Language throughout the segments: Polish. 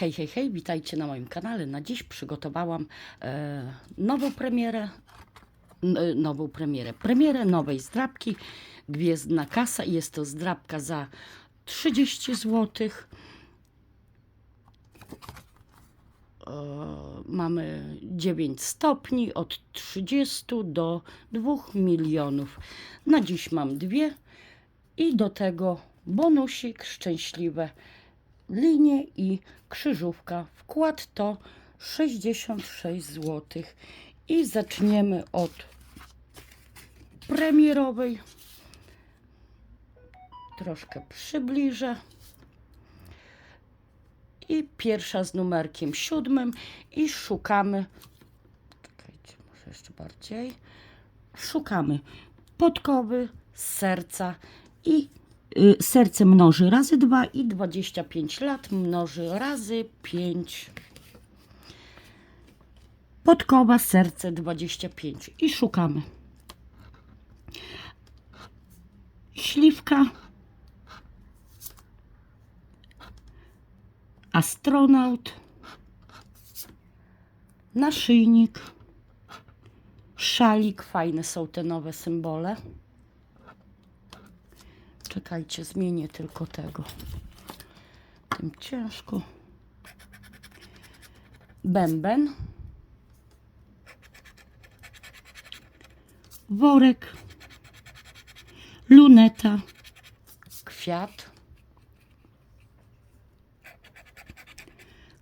Hej, hej, hej, witajcie na moim kanale. Na dziś przygotowałam e, nową premierę, e, nową premierę, premierę nowej zdrabki, Gwiezdna Kasa jest to zdrabka za 30 zł. E, mamy 9 stopni od 30 do 2 milionów. Na dziś mam dwie i do tego bonusik szczęśliwe linie i krzyżówka. Wkład to 66 zł. I zaczniemy od premierowej. Troszkę przybliżę. I pierwsza z numerkiem siódmym i szukamy. Czekajcie, może jeszcze bardziej. Szukamy podkowy, serca i serce mnoży razy 2 i 25 lat mnoży razy 5. Podkowa, serce 25 i szukamy. Śliwka. Astronaut. Naszyjnik. Szalik. Fajne są te nowe symbole. Czekajcie, zmienię tylko tego. Tym ciężko. Bęben. Worek. Luneta. Kwiat.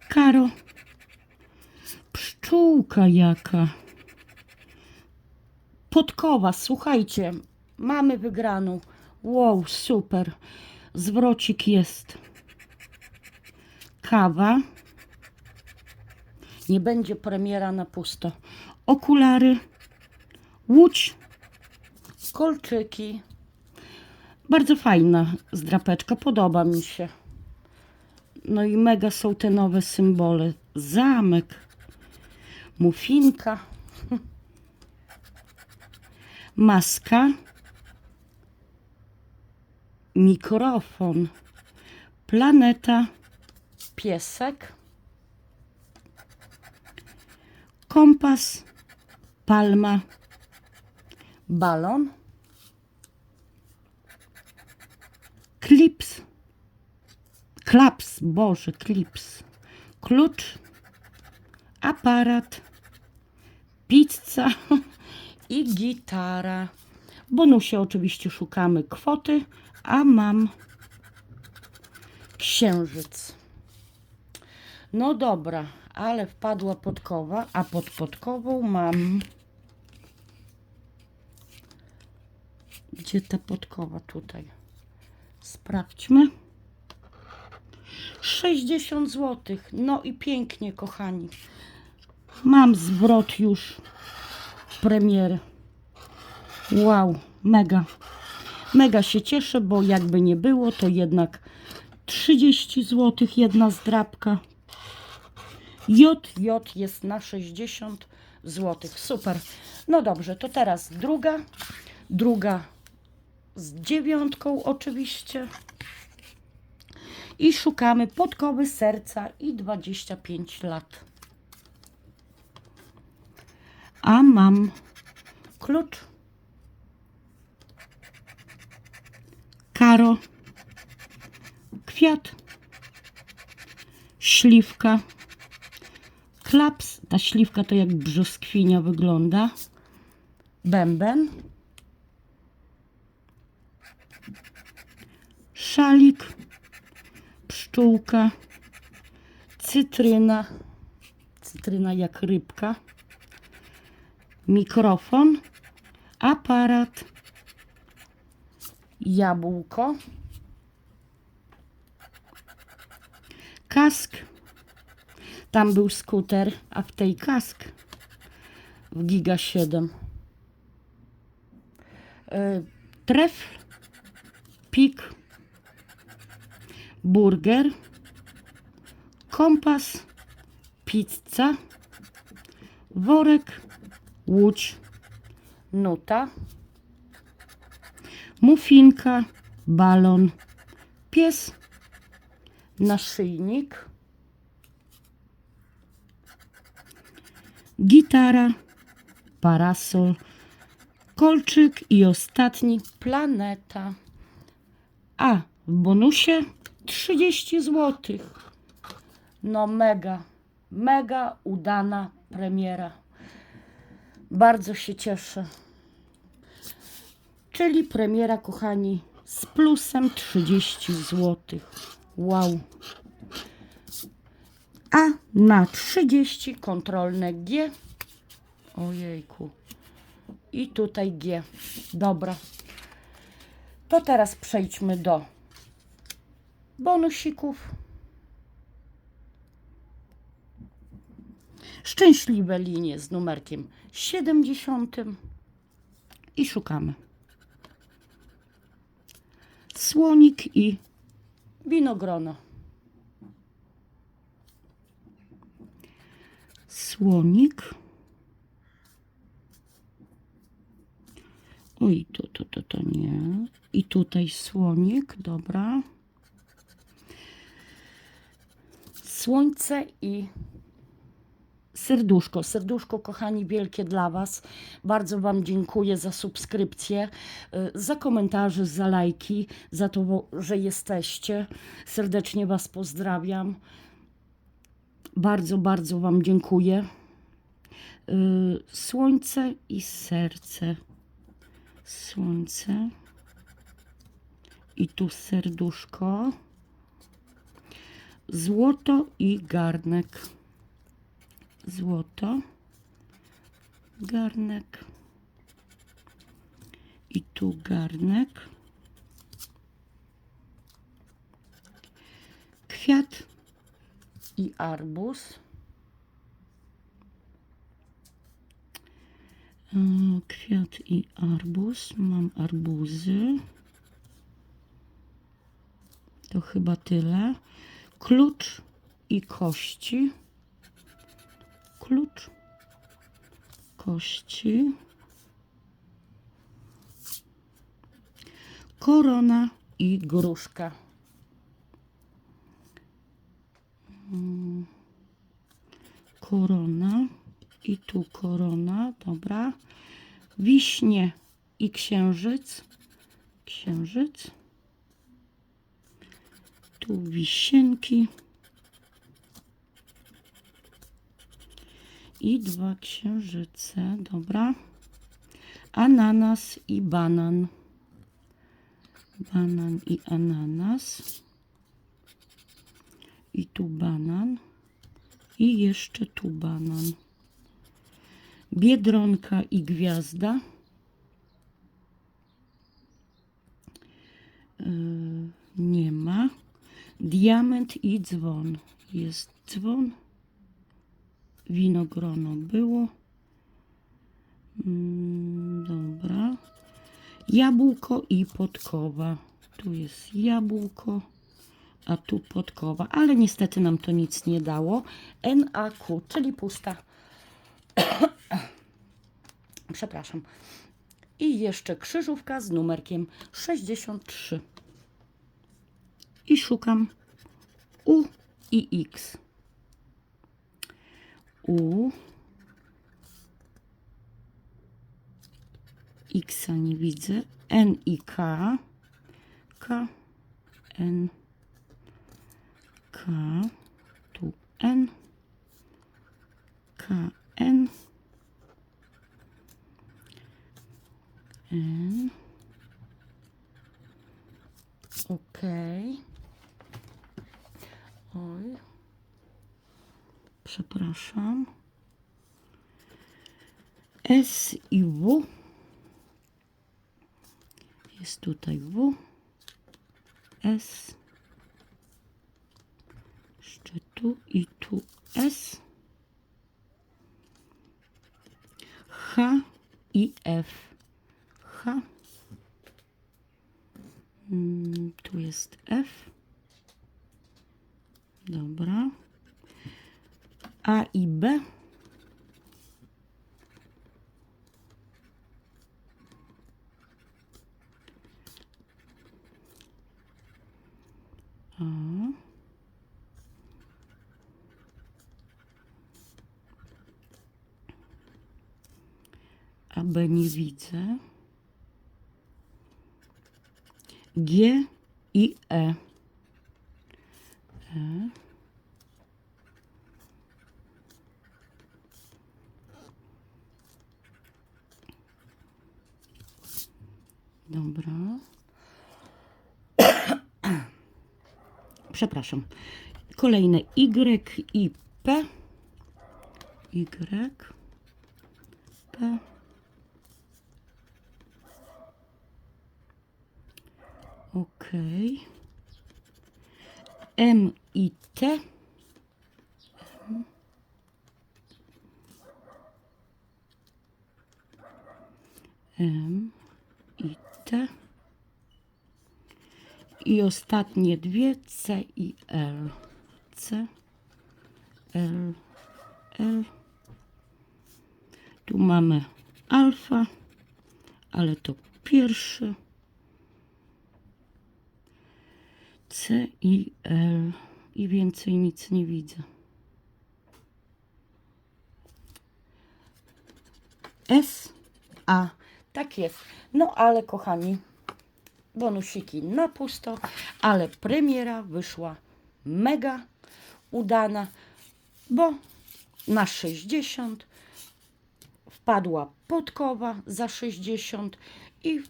Karo. Pszczółka jaka. Podkowa, słuchajcie, mamy wygraną. Wow, super. Zwrocik jest. Kawa. Nie będzie premiera na pusto. Okulary. Łódź. Kolczyki. Bardzo fajna zdrapeczka, podoba mi się. No i mega są te nowe symbole. Zamek. Mufinka. Maska mikrofon, planeta, piesek, kompas, palma, balon, klips, klaps, boże, klips, klucz, aparat, pizza. I gitara. Bonusie oczywiście szukamy. Kwoty, a mam księżyc. No dobra, ale wpadła podkowa, a pod podkową mam. Gdzie ta podkowa tutaj? Sprawdźmy. 60 zł. No i pięknie, kochani. Mam zwrot już premiery. Wow, mega. Mega się cieszę, bo jakby nie było, to jednak 30 zł jedna zdrabka. J, J jest na 60 zł. Super. No dobrze, to teraz druga. Druga z dziewiątką oczywiście. I szukamy podkowy serca i 25 lat. A mam klucz karo, kwiat, śliwka, klaps. Ta śliwka to jak brzoskwinia wygląda. Bęben. Szalik, pszczółka, cytryna, cytryna jak rybka, mikrofon, aparat, jabłko, kask. Tam był skuter, a w tej kask w Giga 7. Y, Trefl, pik, burger, kompas, pizza, worek, łódź, nuta mufinka, balon, pies, naszyjnik, gitara, parasol, kolczyk i ostatni planeta. A w bonusie 30 zł. No mega, mega udana premiera. Bardzo się cieszę. Czyli premiera, kochani, z plusem 30 zł. Wow. A na 30 kontrolne G. Ojejku. I tutaj G. Dobra. To teraz przejdźmy do bonusików. Szczęśliwe linie z numerkiem 70 i szukamy. Słonik i winogrono. Słonik. Oj, to, to, to, to nie. I tutaj słonik, dobra. Słońce i serduszko. Serduszko, kochani, wielkie dla Was. Bardzo Wam dziękuję za subskrypcję, y, za komentarze, za lajki, za to, że jesteście. Serdecznie Was pozdrawiam. Bardzo, bardzo Wam dziękuję. Y, Słońce i serce. Słońce. I tu serduszko. Złoto i garnek. Złoto. Garnek. I tu garnek. Kwiat i arbuz. E, Kwiat i arbuz. Mam arbuzy. To chyba tyle. Klucz i kości. Klucz, kości. Korona i gruszka. Mm. Korona i tu korona, dobra. Wiśnie i księżyc. Księżyc. Tu wisienki. I dwa księżyce, dobra. Ananas i banan. Banan i ananas. I tu banan. I jeszcze tu banan. Biedronka i gwiazda. Yy, nie ma. Diament i dzwon. Jest dzwon. Winogrono było. Mm, dobra. Jabłko i podkowa. Tu jest jabłko, a tu podkowa. Ale niestety nam to nic nie dało. NAQ, czyli pusta. Przepraszam. I jeszcze krzyżówka z numerkiem 63 i szukam U i X. U. X nie widzę. N i K. K. N. K. Tu N. K. N. N. Okej. Oj. Przepraszam. S i W. Jest tutaj W. S. Jeszcze tu i tu S. H i F. H. Mm, Tu jest F. Dobra. A i B. B nie widzę. G i E. E. Dobra. Przepraszam. Kolejne Y i P. Y, P. Ok. M i T. M i T. I ostatnie dwie C i L. C, L, L. Tu mamy alfa, ale to pierwszy. C i L. I więcej nic nie widzę. S, A. Tak jest. No ale kochani, bonusiki na pusto, ale premiera wyszła mega udana, bo na 60 wpadła podkowa za 60 i w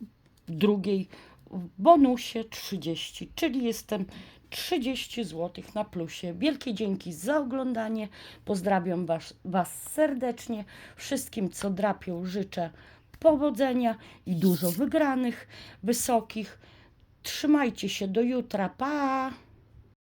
drugiej w bonusie 30, czyli jestem 30 zł na plusie. Wielkie dzięki za oglądanie. Pozdrawiam was, was serdecznie. Wszystkim, co drapią, życzę powodzenia i dużo wygranych, wysokich. Trzymajcie się do jutra. Pa!